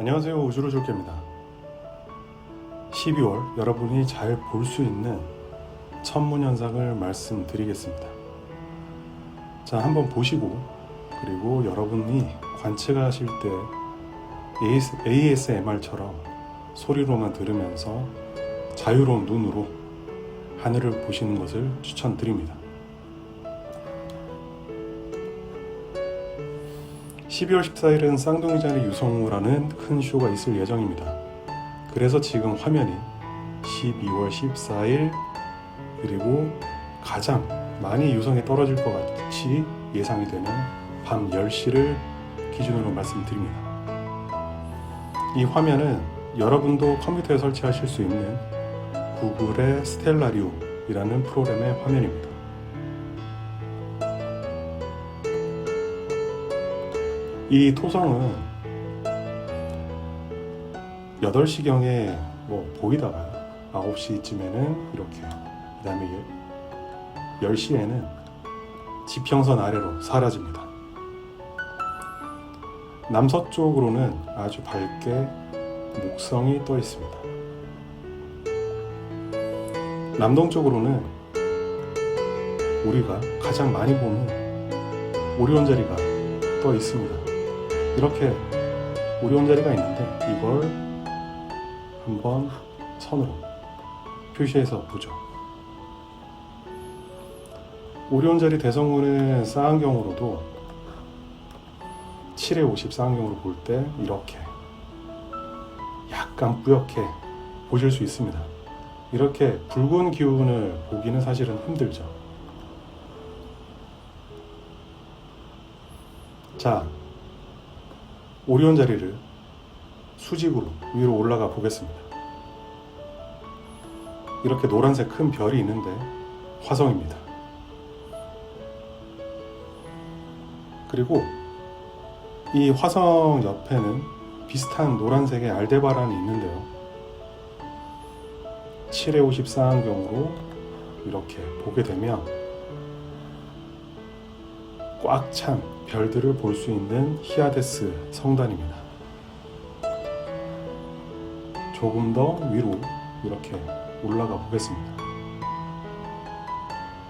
안녕하세요. 우주로 줄게입니다. 12월 여러분이 잘 볼 수 있는 천문현상을 말씀드리겠습니다. 자 한번 보시고 그리고 여러분이 관측하실 때 ASMR처럼 소리로만 들으면서 자유로운 눈으로 하늘을 보시는 것을 추천드립니다 12월 14일은 쌍둥이자리 유성우라는 큰 쇼가 있을 예정입니다. 그래서 지금 화면이 12월 14일 그리고 가장 많이 유성이 떨어질 것 같이 예상이 되는 밤 10시를 기준으로 말씀드립니다. 이 화면은 여러분도 컴퓨터에 설치하실 수 있는 구글의 스텔라리움이라는 프로그램의 화면입니다. 이 토성은 8시경에 뭐 보이다가 9시쯤에는 이렇게 그 다음에 10시에는 지평선 아래로 사라집니다. 남서쪽으로는 아주 밝게 목성이 떠 있습니다. 남동쪽으로는 우리가 가장 많이 보는 오리온 자리가 떠 있습니다. 이렇게 오리온 자리가 있는데 이걸 한번 선으로 표시해서 보죠. 오리온 자리 대성군의 쌍안경으로도 7에 50 쌍안경으로 볼 때 이렇게 약간 뿌옇게 보실 수 있습니다. 이렇게 붉은 기운을 보기는 사실은 힘들죠. 자, 오리온 자리를 수직으로 위로 올라가 보겠습니다. 이렇게 노란색 큰 별이 있는데 화성입니다. 그리고 이 화성 옆에는 비슷한 노란색의 알데바란이 있는데요. 7에 50 쌍안경으로 이렇게 보게 되면 꽉 찬 별들을 볼 수 있는 히아데스 성단입니다. 조금 더 위로 이렇게 올라가 보겠습니다.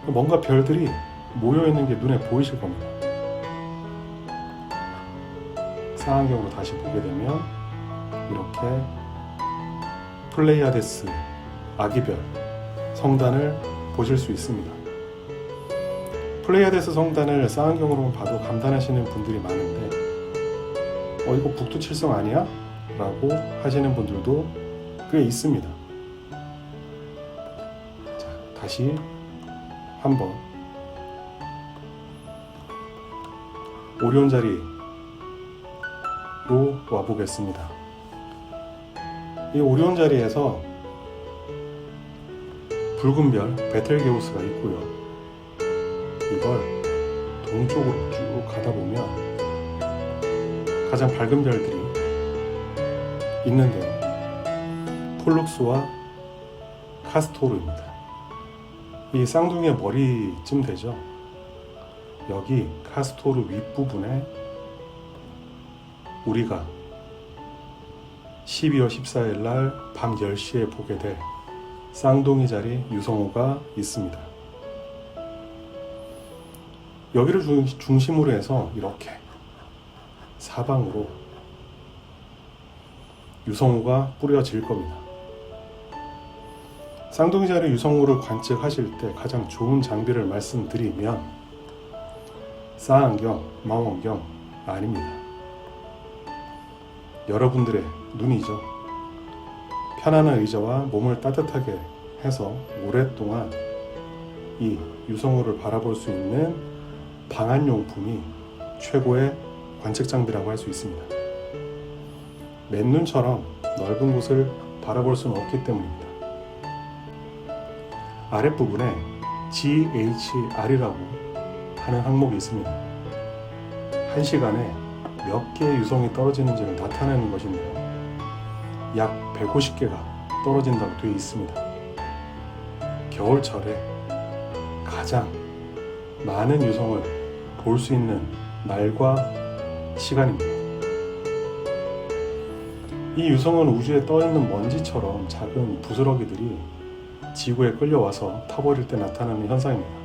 뭔가 별들이 모여 있는 게 눈에 보이실 겁니다. 상안경으로 다시 보게 되면 이렇게 플레이아데스 아기별 성단을 보실 수 있습니다. 플레이아데스 성단을 쌍안경으로만 봐도 감탄하시는 분들이 많은데 어 이거 북두칠성 아니야? 라고 하시는 분들도 꽤 있습니다. 자 다시 한번 오리온 자리로 와보겠습니다. 이 오리온 자리에서 붉은 별 베텔게우스가 있고요. 이걸 동쪽으로 쭉 가다 보면 가장 밝은 별들이 있는데요. 폴룩스와 카스토르입니다. 이 쌍둥이의 머리쯤 되죠. 여기 카스토르 윗부분에 우리가 12월 14일 날 밤 10시에 보게 될 쌍둥이 자리 유성호가 있습니다. 여기를 중- 중심으로 해서 이렇게 사방으로 유성우가 뿌려질 겁니다. 쌍둥이 자리 유성우를 관측하실 때 가장 좋은 장비를 말씀드리면 쌍안경, 망원경 아닙니다. 여러분들의 눈이죠. 편안한 의자와 몸을 따뜻하게 해서 오랫동안 이 유성우를 바라볼 수 있는 방한용품이 최고의 관측 장비라고 할 수 있습니다. 맨눈처럼 넓은 곳을 바라볼 수는 없기 때문입니다. 아랫부분에 GHR이라고 하는 항목이 있습니다. 한 시간에 몇 개의 유성이 떨어지는지를 나타내는 것인데요. 약 150개가 떨어진다고 되어 있습니다. 겨울철에 가장 많은 유성을 볼 수 있는 날과 시간입니다. 이 유성은 우주에 떠 있는 먼지처럼 작은 부스러기들이 지구에 끌려와서 타버릴 때 나타나는 현상입니다.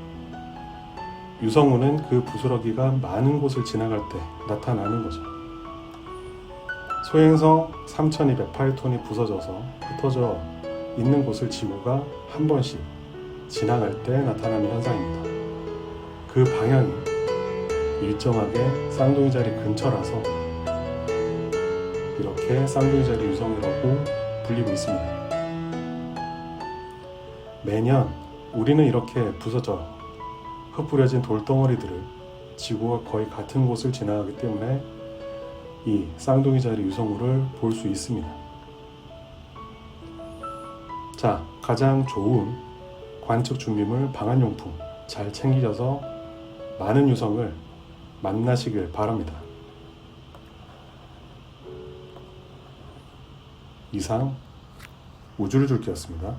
유성우는 그 부스러기가 많은 곳을 지나갈 때 나타나는 거죠. 소행성 3208톤이 부서져서 흩어져 있는 곳을 지구가 한 번씩 지나갈 때 나타나는 현상입니다. 그 방향이 일정하게 쌍둥이 자리 근처라서 이렇게 쌍둥이 자리 유성이라고 불리고 있습니다. 매년 우리는 이렇게 부서져 흩뿌려진 돌덩어리들을 지구가 거의 같은 곳을 지나가기 때문에 이 쌍둥이 자리 유성우를 볼 수 있습니다. 자, 가장 좋은 관측 준비물 방한용품 잘 챙기셔서 많은 유성을 만나시길 바랍니다. 이상 우주를 줄기였습니다.